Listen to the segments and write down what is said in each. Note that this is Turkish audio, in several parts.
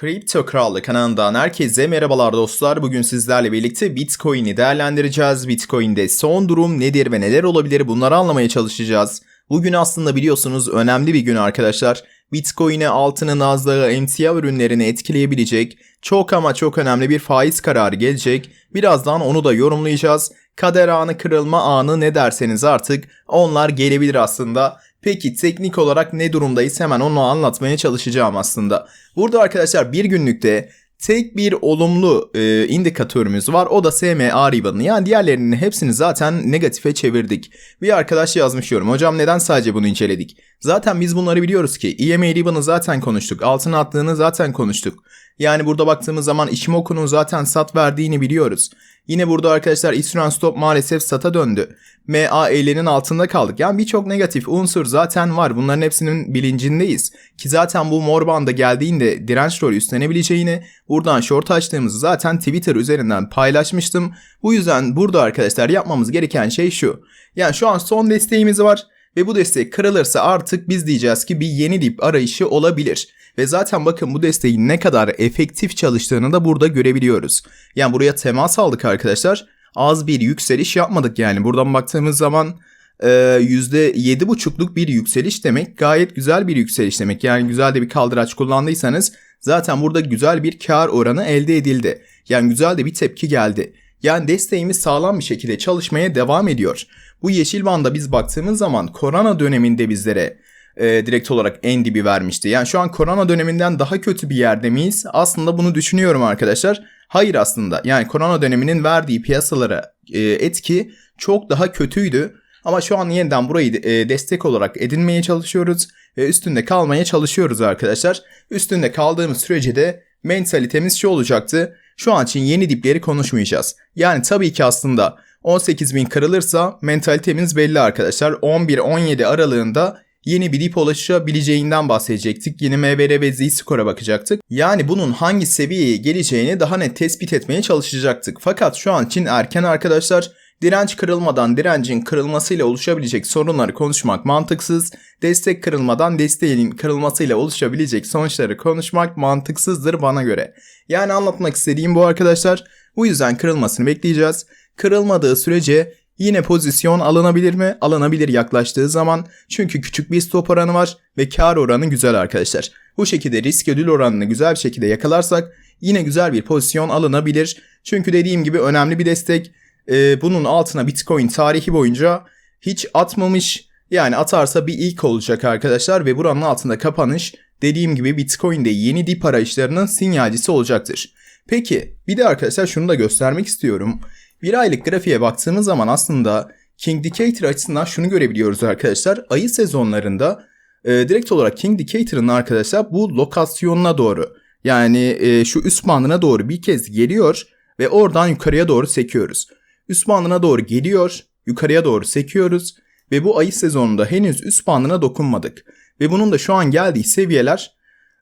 Kripto Krallık kanalından herkese merhabalar dostlar. Bugün sizlerle birlikte Bitcoin'i değerlendireceğiz. Bitcoin'de son durum nedir ve neler olabilir bunları anlamaya çalışacağız. Bugün aslında biliyorsunuz önemli bir gün arkadaşlar. Bitcoin'e altının azlığı emtia ürünlerini etkileyebilecek çok ama çok önemli bir faiz kararı gelecek. Birazdan onu da yorumlayacağız. Kader anı kırılma anı ne derseniz artık onlar gelebilir aslında. Peki teknik olarak ne durumdayız hemen onu anlatmaya çalışacağım aslında. Burada arkadaşlar bir günlükte tek bir olumlu e, indikatörümüz var. O da SMA ribbon'ı. Yani diğerlerinin hepsini zaten negatife çevirdik. Bir arkadaş yazmış yorum. Hocam neden sadece bunu inceledik? Zaten biz bunları biliyoruz ki. EMA ribbon'ı zaten konuştuk. Altın attığını zaten konuştuk. Yani burada baktığımız zaman Ishimoku'nun zaten sat verdiğini biliyoruz. Yine burada arkadaşlar Eastern Stop maalesef sata döndü. MA50'nin altında kaldık. Yani birçok negatif unsur zaten var. Bunların hepsinin bilincindeyiz. Ki zaten bu mor banda geldiğinde direnç rolü üstlenebileceğini buradan short açtığımızı zaten Twitter üzerinden paylaşmıştım. Bu yüzden burada arkadaşlar yapmamız gereken şey şu. Yani şu an son desteğimiz var ve bu destek kırılırsa artık biz diyeceğiz ki bir yeni dip arayışı olabilir. Ve zaten bakın bu desteğin ne kadar efektif çalıştığını da burada görebiliyoruz. Yani buraya temas aldık arkadaşlar. Az bir yükseliş yapmadık yani. Buradan baktığımız zaman %7,5'luk bir yükseliş demek. Gayet güzel bir yükseliş demek. Yani güzel de bir kaldıraç kullandıysanız zaten burada güzel bir kar oranı elde edildi. Yani güzel de bir tepki geldi. Yani desteğimiz sağlam bir şekilde çalışmaya devam ediyor. Bu yeşil banda biz baktığımız zaman korona döneminde bizlere e, direkt olarak en dibi vermişti. Yani şu an korona döneminden daha kötü bir yerde miyiz? Aslında bunu düşünüyorum arkadaşlar. Hayır aslında. Yani korona döneminin verdiği piyasalara e, etki çok daha kötüydü. Ama şu an yeniden burayı e, destek olarak edinmeye çalışıyoruz ve üstünde kalmaya çalışıyoruz arkadaşlar. Üstünde kaldığımız sürece de mentalitemiz şu olacaktı. Şu an için yeni dipleri konuşmayacağız. Yani tabii ki aslında 18.000 kırılırsa mentalitemiz belli arkadaşlar. 11-17 aralığında yeni bir dip ulaşabileceğinden bahsedecektik. Yeni MBR ve Z-Score'a bakacaktık. Yani bunun hangi seviyeye geleceğini daha net tespit etmeye çalışacaktık. Fakat şu an için erken arkadaşlar. Direnç kırılmadan direncin kırılmasıyla oluşabilecek sorunları konuşmak mantıksız. Destek kırılmadan desteğin kırılmasıyla oluşabilecek sonuçları konuşmak mantıksızdır bana göre. Yani anlatmak istediğim bu arkadaşlar. Bu yüzden kırılmasını bekleyeceğiz. Kırılmadığı sürece Yine pozisyon alınabilir mi? Alınabilir yaklaştığı zaman. Çünkü küçük bir stop oranı var ve kar oranı güzel arkadaşlar. Bu şekilde risk ödül oranını güzel bir şekilde yakalarsak yine güzel bir pozisyon alınabilir. Çünkü dediğim gibi önemli bir destek. Ee, bunun altına Bitcoin tarihi boyunca hiç atmamış. Yani atarsa bir ilk olacak arkadaşlar ve buranın altında kapanış dediğim gibi Bitcoin'de yeni dip arayışlarının sinyalcisi olacaktır. Peki bir de arkadaşlar şunu da göstermek istiyorum. Bir aylık grafiğe baktığımız zaman aslında King Decatur açısından şunu görebiliyoruz arkadaşlar. Ayı sezonlarında e, direkt olarak King Decatur'ın arkadaşlar bu lokasyonuna doğru yani e, şu üst bandına doğru bir kez geliyor ve oradan yukarıya doğru sekiyoruz. Üst bandına doğru geliyor, yukarıya doğru sekiyoruz ve bu ayı sezonunda henüz üst bandına dokunmadık. Ve bunun da şu an geldiği seviyeler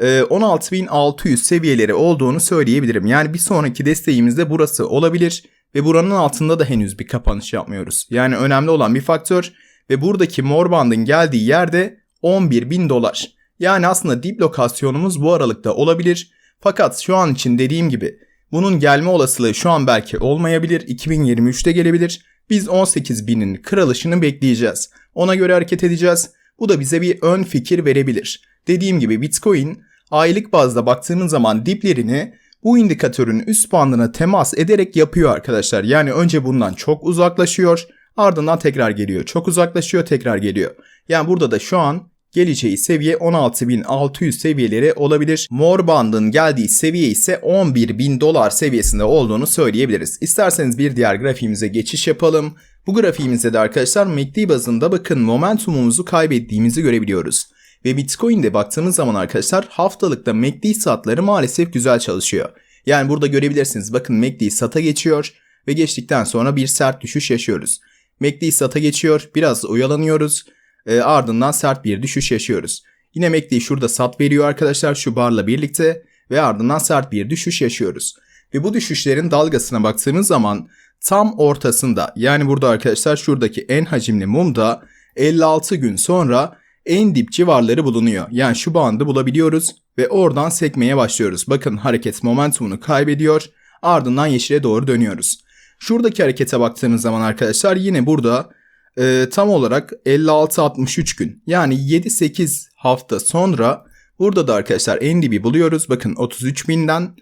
16.600 e, seviyeleri olduğunu söyleyebilirim. Yani bir sonraki desteğimiz de burası olabilir ve buranın altında da henüz bir kapanış yapmıyoruz. Yani önemli olan bir faktör ve buradaki mor bandın geldiği yerde 11 bin dolar. Yani aslında dip lokasyonumuz bu aralıkta olabilir. Fakat şu an için dediğim gibi bunun gelme olasılığı şu an belki olmayabilir. 2023'te gelebilir. Biz 18 binin kırılışını bekleyeceğiz. Ona göre hareket edeceğiz. Bu da bize bir ön fikir verebilir. Dediğim gibi Bitcoin aylık bazda baktığımız zaman diplerini bu indikatörün üst bandına temas ederek yapıyor arkadaşlar. Yani önce bundan çok uzaklaşıyor ardından tekrar geliyor. Çok uzaklaşıyor tekrar geliyor. Yani burada da şu an geleceği seviye 16.600 seviyeleri olabilir. Mor bandın geldiği seviye ise 11.000 dolar seviyesinde olduğunu söyleyebiliriz. İsterseniz bir diğer grafiğimize geçiş yapalım. Bu grafiğimizde de arkadaşlar MACD bazında bakın momentumumuzu kaybettiğimizi görebiliyoruz. Ve Bitcoin'de baktığımız zaman arkadaşlar haftalıkta MACD saatleri maalesef güzel çalışıyor. Yani burada görebilirsiniz bakın MACD sata geçiyor ve geçtikten sonra bir sert düşüş yaşıyoruz. MACD sata geçiyor biraz oyalanıyoruz e, ardından sert bir düşüş yaşıyoruz. Yine MACD şurada sat veriyor arkadaşlar şu barla birlikte ve ardından sert bir düşüş yaşıyoruz. Ve bu düşüşlerin dalgasına baktığımız zaman tam ortasında yani burada arkadaşlar şuradaki en hacimli mumda 56 gün sonra en dip civarları bulunuyor. Yani şu bandı bulabiliyoruz ve oradan sekmeye başlıyoruz. Bakın hareket momentumunu kaybediyor. Ardından yeşile doğru dönüyoruz. Şuradaki harekete baktığımız zaman arkadaşlar yine burada e, tam olarak 56-63 gün yani 7-8 hafta sonra burada da arkadaşlar en dibi buluyoruz. Bakın 33 binden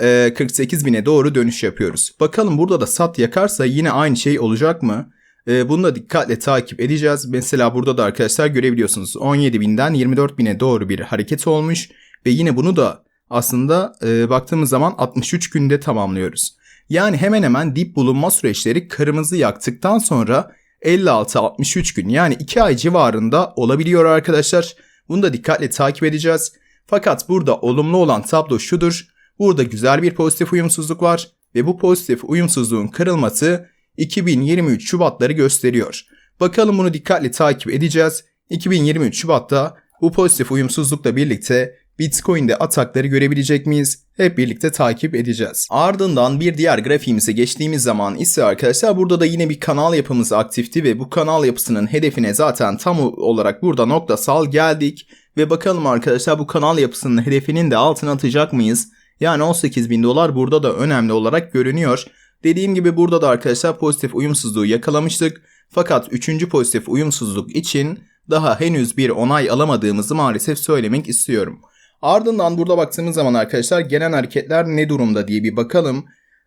e, 48 bine doğru dönüş yapıyoruz. Bakalım burada da sat yakarsa yine aynı şey olacak mı? E, bunu da dikkatle takip edeceğiz. Mesela burada da arkadaşlar görebiliyorsunuz 17 binden 24 bine doğru bir hareket olmuş. Ve yine bunu da aslında e, baktığımız zaman 63 günde tamamlıyoruz. Yani hemen hemen dip bulunma süreçleri kırmızı yaktıktan sonra 56-63 gün yani 2 ay civarında olabiliyor arkadaşlar. Bunu da dikkatle takip edeceğiz. Fakat burada olumlu olan tablo şudur. Burada güzel bir pozitif uyumsuzluk var ve bu pozitif uyumsuzluğun kırılması 2023 Şubatları gösteriyor. Bakalım bunu dikkatli takip edeceğiz. 2023 Şubat'ta bu pozitif uyumsuzlukla birlikte Bitcoin'de atakları görebilecek miyiz? Hep birlikte takip edeceğiz. Ardından bir diğer grafiğimize geçtiğimiz zaman ise arkadaşlar burada da yine bir kanal yapımız aktifti ve bu kanal yapısının hedefine zaten tam olarak burada noktasal geldik. Ve bakalım arkadaşlar bu kanal yapısının hedefinin de altına atacak mıyız? Yani 18 bin dolar burada da önemli olarak görünüyor. Dediğim gibi burada da arkadaşlar pozitif uyumsuzluğu yakalamıştık. Fakat 3. pozitif uyumsuzluk için daha henüz bir onay alamadığımızı maalesef söylemek istiyorum. Ardından burada baktığımız zaman arkadaşlar gelen hareketler ne durumda diye bir bakalım.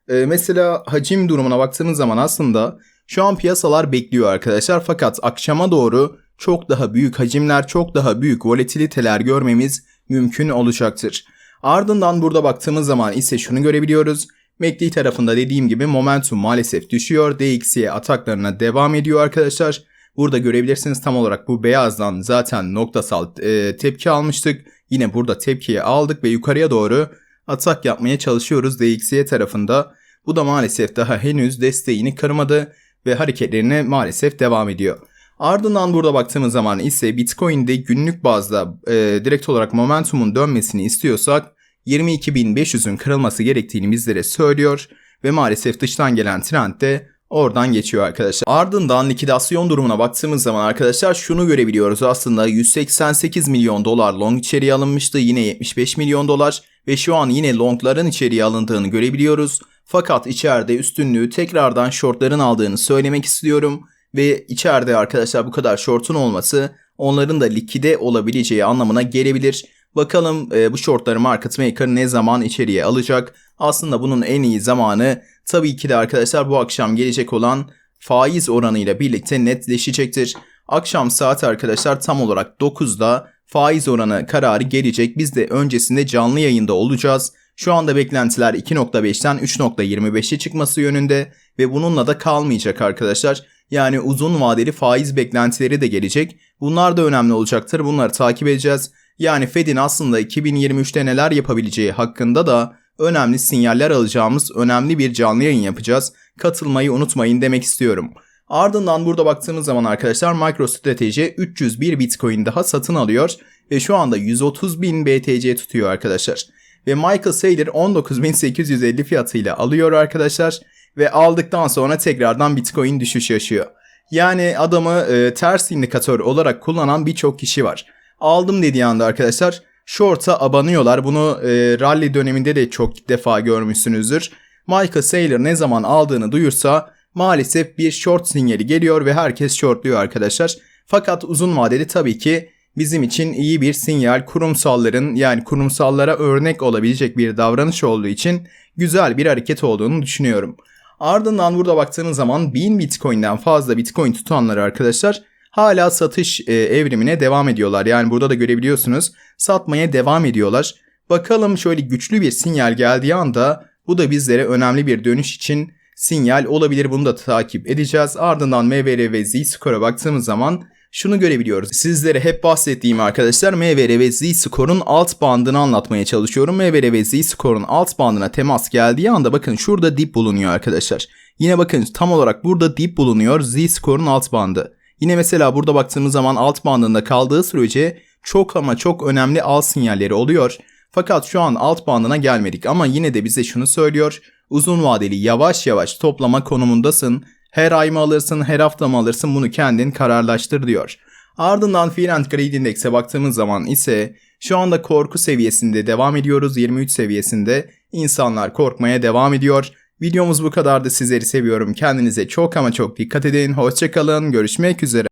Ee, mesela hacim durumuna baktığımız zaman aslında şu an piyasalar bekliyor arkadaşlar. Fakat akşama doğru çok daha büyük hacimler, çok daha büyük volatiliteler görmemiz mümkün olacaktır. Ardından burada baktığımız zaman ise şunu görebiliyoruz. MACD tarafında dediğim gibi momentum maalesef düşüyor. DXY ataklarına devam ediyor arkadaşlar. Burada görebilirsiniz tam olarak bu beyazdan zaten noktasal e, tepki almıştık. Yine burada tepkiyi aldık ve yukarıya doğru atak yapmaya çalışıyoruz DXY tarafında. Bu da maalesef daha henüz desteğini kırmadı ve hareketlerine maalesef devam ediyor. Ardından burada baktığımız zaman ise Bitcoin'de günlük bazda e, direkt olarak momentumun dönmesini istiyorsak 22.500'ün kırılması gerektiğini bizlere söylüyor ve maalesef dıştan gelen trend de Oradan geçiyor arkadaşlar. Ardından likidasyon durumuna baktığımız zaman arkadaşlar şunu görebiliyoruz. Aslında 188 milyon dolar long içeriye alınmıştı. Yine 75 milyon dolar ve şu an yine longların içeriye alındığını görebiliyoruz. Fakat içeride üstünlüğü tekrardan shortların aldığını söylemek istiyorum. Ve içeride arkadaşlar bu kadar shortun olması onların da likide olabileceği anlamına gelebilir. Bakalım e, bu shortları market maker ne zaman içeriye alacak? Aslında bunun en iyi zamanı tabii ki de arkadaşlar bu akşam gelecek olan faiz oranıyla birlikte netleşecektir. Akşam saat arkadaşlar tam olarak 9'da faiz oranı kararı gelecek. Biz de öncesinde canlı yayında olacağız. Şu anda beklentiler 2.5'ten 3.25'e çıkması yönünde ve bununla da kalmayacak arkadaşlar. Yani uzun vadeli faiz beklentileri de gelecek. Bunlar da önemli olacaktır. Bunları takip edeceğiz. Yani Fed'in aslında 2023'te neler yapabileceği hakkında da önemli sinyaller alacağımız önemli bir canlı yayın yapacağız. Katılmayı unutmayın demek istiyorum. Ardından burada baktığımız zaman arkadaşlar MicroStrategy 301 Bitcoin daha satın alıyor ve şu anda 130 bin BTC tutuyor arkadaşlar. Ve Michael Saylor 19.850 fiyatıyla alıyor arkadaşlar ve aldıktan sonra tekrardan Bitcoin düşüş yaşıyor. Yani adamı e, ters indikatör olarak kullanan birçok kişi var. Aldım dediği anda arkadaşlar short'a abanıyorlar. Bunu e, rally döneminde de çok defa görmüşsünüzdür. Michael Saylor ne zaman aldığını duyursa maalesef bir short sinyali geliyor ve herkes shortluyor arkadaşlar. Fakat uzun vadeli tabii ki bizim için iyi bir sinyal kurumsalların yani kurumsallara örnek olabilecek bir davranış olduğu için güzel bir hareket olduğunu düşünüyorum. Ardından burada baktığınız zaman 1000 Bitcoin'den fazla Bitcoin tutanlar arkadaşlar hala satış e, evrimine devam ediyorlar. Yani burada da görebiliyorsunuz satmaya devam ediyorlar. Bakalım şöyle güçlü bir sinyal geldiği anda bu da bizlere önemli bir dönüş için sinyal olabilir. Bunu da takip edeceğiz. Ardından MVR ve Z-Score'a baktığımız zaman şunu görebiliyoruz. Sizlere hep bahsettiğim arkadaşlar MVR ve Z-Score'un alt bandını anlatmaya çalışıyorum. MVR ve Z-Score'un alt bandına temas geldiği anda bakın şurada dip bulunuyor arkadaşlar. Yine bakın tam olarak burada dip bulunuyor Z-Score'un alt bandı. Yine mesela burada baktığımız zaman alt bandında kaldığı sürece çok ama çok önemli al sinyalleri oluyor. Fakat şu an alt bandına gelmedik ama yine de bize şunu söylüyor. Uzun vadeli yavaş yavaş toplama konumundasın. Her ay mı alırsın, her hafta mı alırsın bunu kendin kararlaştır diyor. Ardından Fear and Greed Index'e baktığımız zaman ise şu anda korku seviyesinde devam ediyoruz. 23 seviyesinde insanlar korkmaya devam ediyor. Videomuz bu kadardı. Sizleri seviyorum. Kendinize çok ama çok dikkat edin. Hoşçakalın. Görüşmek üzere.